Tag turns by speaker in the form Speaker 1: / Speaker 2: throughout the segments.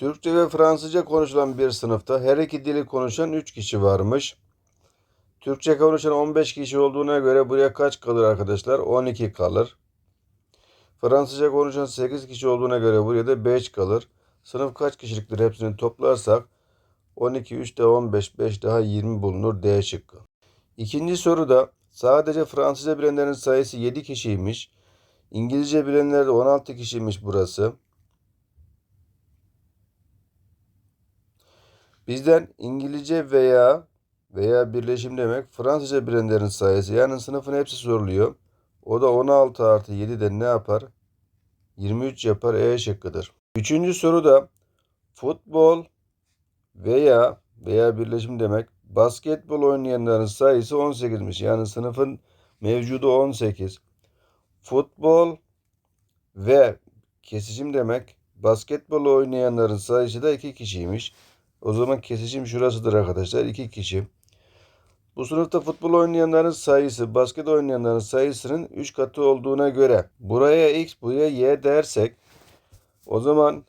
Speaker 1: Türkçe ve Fransızca konuşulan bir sınıfta her iki dili konuşan 3 kişi varmış. Türkçe konuşan 15 kişi olduğuna göre buraya kaç kalır arkadaşlar? 12 kalır. Fransızca konuşan 8 kişi olduğuna göre buraya da 5 kalır. Sınıf kaç kişiliktir hepsini toplarsak 12, 3 daha 15, 5 daha 20 bulunur D şıkkı. İkinci soruda sadece Fransızca bilenlerin sayısı 7 kişiymiş. İngilizce bilenler de 16 kişiymiş burası. Bizden İngilizce veya veya birleşim demek Fransızca bilenlerin sayısı yani sınıfın hepsi soruluyor. O da 16 artı 7'den ne yapar? 23 yapar E şıkkıdır. Üçüncü soruda futbol veya veya birleşim demek basketbol oynayanların sayısı 18'miş. Yani sınıfın mevcudu 18. Futbol ve kesişim demek basketbol oynayanların sayısı da 2 kişiymiş. O zaman kesişim şurasıdır arkadaşlar. 2 kişi. Bu sınıfta futbol oynayanların sayısı basket oynayanların sayısının 3 katı olduğuna göre buraya x buraya y dersek o zaman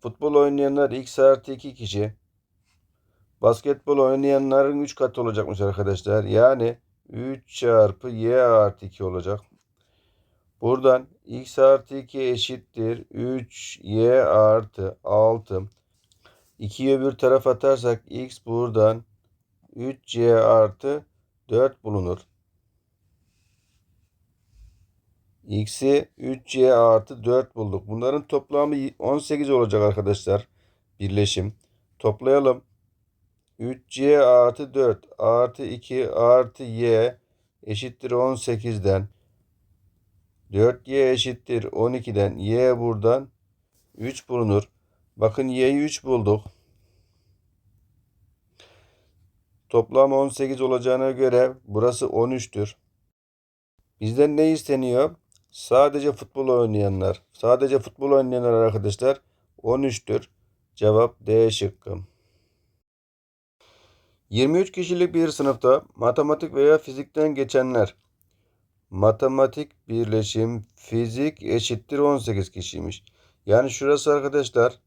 Speaker 1: futbol oynayanlar x artı 2 kişi basketbol oynayanların 3 katı olacakmış arkadaşlar. Yani 3 çarpı y artı 2 olacak. Buradan x artı 2 eşittir 3y artı 6. 2'yi öbür tarafa atarsak x buradan 3y artı 4 bulunur. x'i 3y artı 4 bulduk. Bunların toplamı 18 olacak arkadaşlar. Birleşim. Toplayalım. 3y artı 4 artı 2 artı y eşittir 18'den. 4y eşittir 12'den. y buradan 3 bulunur. Bakın y'yi 3 bulduk. Toplam 18 olacağına göre burası 13'tür. Bizden ne isteniyor? Sadece futbol oynayanlar. Sadece futbol oynayanlar arkadaşlar 13'tür. Cevap D şıkkı. 23 kişilik bir sınıfta matematik veya fizikten geçenler. Matematik birleşim fizik eşittir 18 kişiymiş. Yani şurası arkadaşlar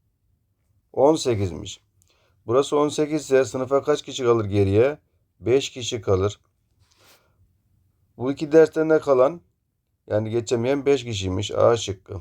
Speaker 1: 18'miş. Burası 18 ise sınıfa kaç kişi kalır geriye? 5 kişi kalır. Bu iki dersten de kalan yani geçemeyen 5 kişiymiş. A şıkkı.